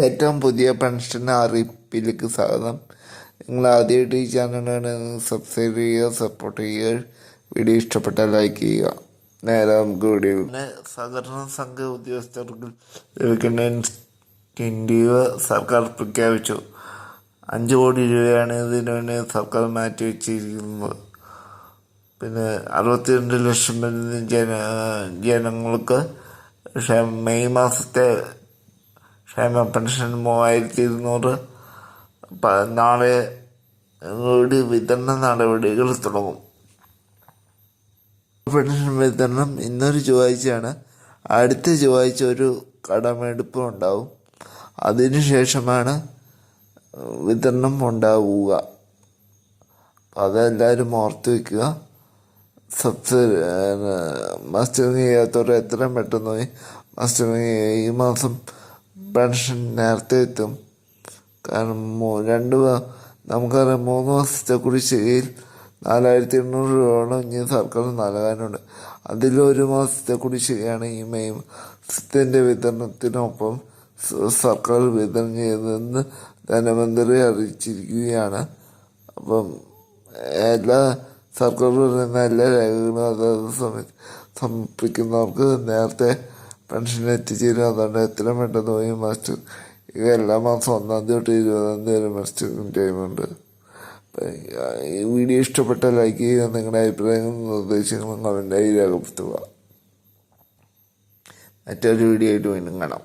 ഏറ്റവും പുതിയ പെൻഷൻ അറിയിപ്പിലേക്ക് സ്വാഗതം. നിങ്ങൾ ആദ്യമായിട്ട് ഈ ചാനലാണ് സബ്സ്ക്രൈബ് ചെയ്യുക സപ്പോർട്ട് ചെയ്യുക. വീഡിയോ ഇഷ്ടപ്പെട്ടാൽ ലൈക്ക് ചെയ്യുക. നേരെ നമുക്ക് വീഡിയോ സഹകരണ സംഘ ഉദ്യോഗസ്ഥർക്ക് ലഭിക്കേണ്ട ഇൻസെന്റീവ് സർക്കാർ പ്രഖ്യാപിച്ചു. അഞ്ച് കോടി രൂപയാണ് ഇതിന് വേണ്ടി സർക്കാർ മാറ്റി വെച്ചിരിക്കുന്നത്. പിന്നെ അറുപത്തിരണ്ട് ലക്ഷം വരുന്ന ജന ജനങ്ങൾക്ക് പക്ഷേ മെയ് മാസത്തെ ക്ഷേമ പെൻഷൻ മൂവായിരത്തി ഇരുന്നൂറ് നാളെ കൂടി വിതരണ നടപടികൾ തുടങ്ങും. പെൻഷൻ വിതരണം ഇന്നൊരു ചൊവ്വാഴ്ചയാണ്. അടുത്ത ചൊവ്വാഴ്ച ഒരു കടമെടുപ്പ് ഉണ്ടാവും. അതിനുശേഷമാണ് വിതരണം ഉണ്ടാവുക. അതെല്ലാവരും ഓർത്ത് വയ്ക്കുക സബ്സിഡി മസ്റ്ററിങ് ചെയ്യാത്തവർ എത്രയും പെട്ടെന്ന് പോയി. മസ്റ്ററിങ്. ഈ മാസം പെൻഷൻ നേരത്തെ എത്തും. കാരണം രണ്ട് നമുക്കറിയാം മൂന്ന് മാസത്തെ കുടിശ്ശികയിൽ നാലായിരത്തി എണ്ണൂറ് രൂപയോളം ഇനി സർക്കാർ നൽകാനുണ്ട്. അതിലൊരു മാസത്തെ കുടിശ്ശികയാണ് ഈ മെയ് മാസത്തിന്റെ വിതരണത്തിനൊപ്പം സർക്കാർ വിതരണം ചെയ്തതെന്ന് ധനമന്ത്രി അറിയിച്ചിരിക്കുകയാണ്. അപ്പം എല്ലാ സർക്കാർ പറയുന്ന എല്ലാ രേഖകളും അതാത് സമയത്ത് സമർപ്പിക്കുന്നവർക്ക് നേരത്തെ പെൻഷൻ എത്തിച്ചേരും അതുകൊണ്ട് എത്രയും പെട്ടെന്ന് പോയി മാസ്റ്റർ ഇത് എല്ലാ മാസം ഒന്നാം തീയതി തൊട്ട് ഇരുപതാം തീയതി വരെ മാസ്റ്ററിങ് ടൈമുണ്ട് ഈ വീഡിയോ ഇഷ്ടപ്പെട്ട ലൈക്ക് ചെയ്യുക നിങ്ങളുടെ അഭിപ്രായങ്ങളും നിർദ്ദേശങ്ങളും കമന്റായി രേഖപ്പെടുത്തുക. മറ്റൊരു വീഡിയോ ആയിട്ട് വീണ്ടും കാണാം.